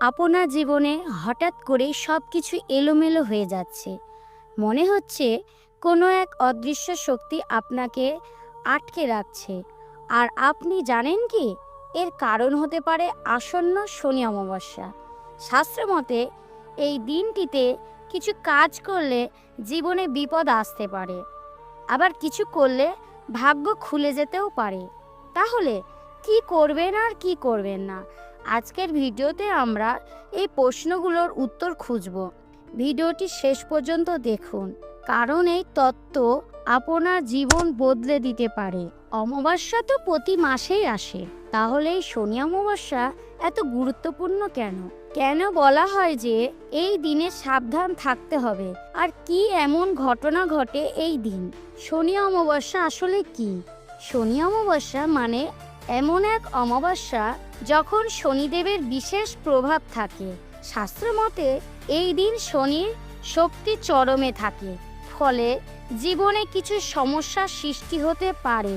আপনার জীবনে হঠাৎ করে সব কিছু এলোমেলো হয়ে যাচ্ছে। মনে হচ্ছে কোনো এক অদৃশ্য শক্তি আপনাকে আটকে রাখছে। আর আপনি জানেন কি? এর কারণ হতে পারে আসন্ন শনি অমাবস্যা। শাস্ত্র মতে, এই দিনটিতে কিছু কাজ করলে জীবনে বিপদ আসতে পারে। আবার কিছু করলে ভাগ্য খুলে যেতেও পারে। তাহলে কি করবেন আর কি করবেন না? আজকের ভিডিওতে আমরা এই প্রশ্নগুলোর উত্তর খুঁজব। ভিডিওটি শেষ পর্যন্ত দেখুন, কারণ এই তত্ত্ব আপনার জীবন বদলে দিতে পারে। অমাবস্যা তো প্রতি মাসেই আসে, তাহলে এই শনি অমাবস্যা এত গুরুত্বপূর্ণ কেন? কেন বলা হয় যে এই দিনে সাবধান থাকতে হবে? আর কি এমন ঘটনা ঘটে এই দিন? শনি অমাবস্যা আসলে কি? শনি অমাবস্যা মানে এমন এক অমাবস্যা যখন শনিদেবের বিশেষ প্রভাব থাকে। শাস্ত্র মতে এই দিন শনির শক্তি চরমে থাকে, ফলে জীবনে কিছু সমস্যার সৃষ্টি হতে পারে।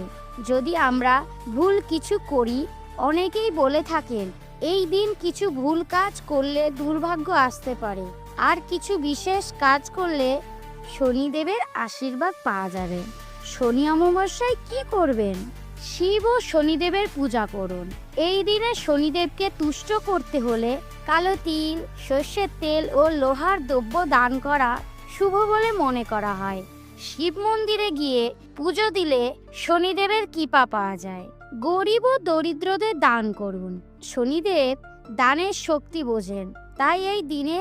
যদি আমরা ভুল কিছু করি, অনেকেই বলে থাকেন, এই দিন কিছু ভুল কাজ করলে দুর্ভাগ্য আসতে পারে। আর কিছু বিশেষ কাজ করলে শনিদেবের আশীর্বাদ পাওয়া যাবে। শনি অমাবস্যায় কি করবেন? শিব ও শনিদেবের পূজা করুন। এই দিনে শনিদেবকে তুষ্ট করতে হলে কালো তিল, সর্ষের তেল ও লোহার দ্রব্য দান করা শুভ বলে মনে করা হয়। শিব মন্দিরে গিয়ে পুজো দিলে শনিদেবের কৃপা পাওয়া যায়। গরিব ও দরিদ্রদের দান করুন। শনিদেব দানের শক্তি বোঝেন। তাই এই দিনে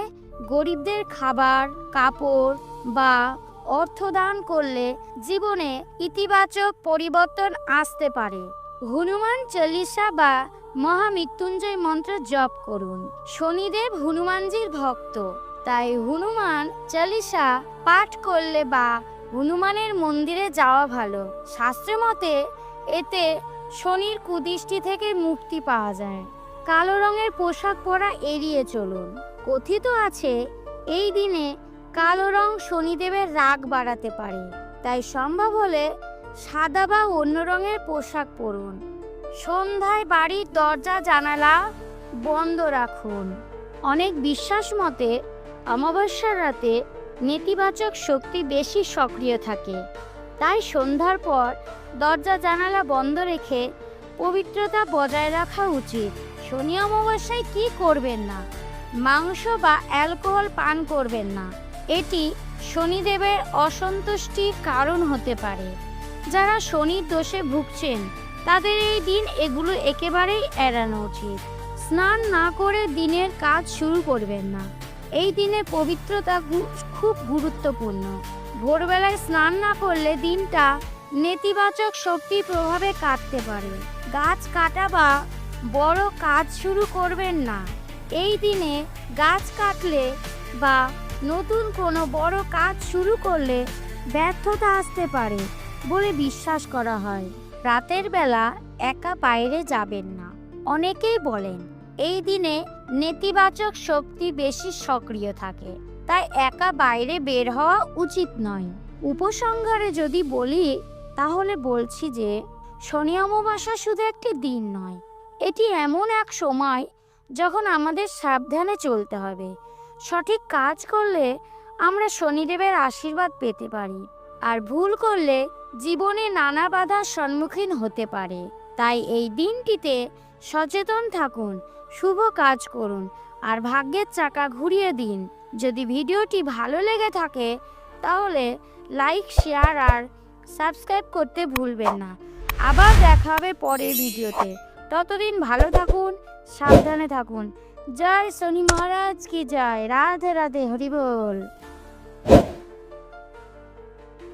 গরিবদের খাবার, কাপড় বা অর্থ দান করলে জীবনে ইতিবাচক পরিবর্তন আসতে পারে। হনুমান চল্লিশা বা মহামৃত্যুঞ্জয় মন্ত্র জপ করুন। শনিদেব হনুমানজির ভক্ত। তাই হনুমান চালিসা পাঠ করলে বা হনুমানের মন্দিরে যাওয়া ভালো। শাস্ত্র মতে এতে শনির কুদৃষ্টি থেকে মুক্তি পাওয়া যায়। কালো রঙের পোশাক পরা এড়িয়ে চলুন। কথিত আছে, এই দিনে কালো রং শনিদেবের রাগ বাড়াতে পারে। তাই সম্ভব হলে সাদা বা অন্য রঙের পোশাক পরুন। সন্ধ্যায় বাড়ির দরজা, জানালা বন্ধ রাখুন। অনেক বিশ্বাস মতে অমাবস্যার রাতে নেতিবাচক শক্তি বেশি সক্রিয় থাকে। তাই সন্ধ্যার পর দরজা, জানালা বন্ধ রেখে পবিত্রতা বজায় রাখা উচিত। শনি অমাবস্যায় কি করবেন না? মাংস বা অ্যালকোহল পান করবেন না। এটি শনিদেবের অসন্তুষ্টির কারণ হতে পারে। যারা শনির দোষে ভুগছেন, তাদের এই দিন এগুলো একেবারেই এড়ানো উচিত। স্নান না করে দিনের কাজ শুরু করবেন না। এই দিনে পবিত্রতা খুব গুরুত্বপূর্ণ। ভোরবেলায় স্নান না করলে দিনটা নেতিবাচক শক্তির প্রভাবে কাটতে পারে। গাছ কাটা বা বড় কাজ শুরু করবেন না। এই দিনে গাছ কাটলে বা নতুন কোনো বড় কাজ শুরু করলে ব্যর্থতা আসতে পারে বলে বিশ্বাস করা হয়। রাতের বেলা একা বাইরে যাবেন না, অনেকেই বলেন। এই দিনে নেতিবাচক শক্তি বেশি সক্রিয় থাকে, তাই একা বাইরে বের হওয়া উচিত নয়। উপসংহারে যদি বলি, তাহলে বলছি যে, শনি অমাবস্যা শুধু একটি দিন নয়, এটি এমন এক সময় যখন আমাদের সাবধানে চলতে হবে। সঠিক কাজ করলে আমরা শনিদেবের আশীর্বাদ পেতে পারি, আর ভুল করলে জীবনে নানা বাধার সম্মুখীন হতে পারে। তাই এই দিনটিতে সচেতন থাকুন, শুভ কাজ করুন, আর ভাগ্যের চাকা ঘুরিয়ে দিন। যদি ভিডিওটি ভালো লেগে থাকে, তাহলে লাইক, শেয়ার আর সাবস্ক্রাইব করতে ভুলবেন না। আবার দেখা হবে পরের ভিডিওতে। ততদিন ভালো থাকুন সাবধানে থাকুন। জয় শনি মহারাজ কি জয়। রাধে রাধে হরি বল।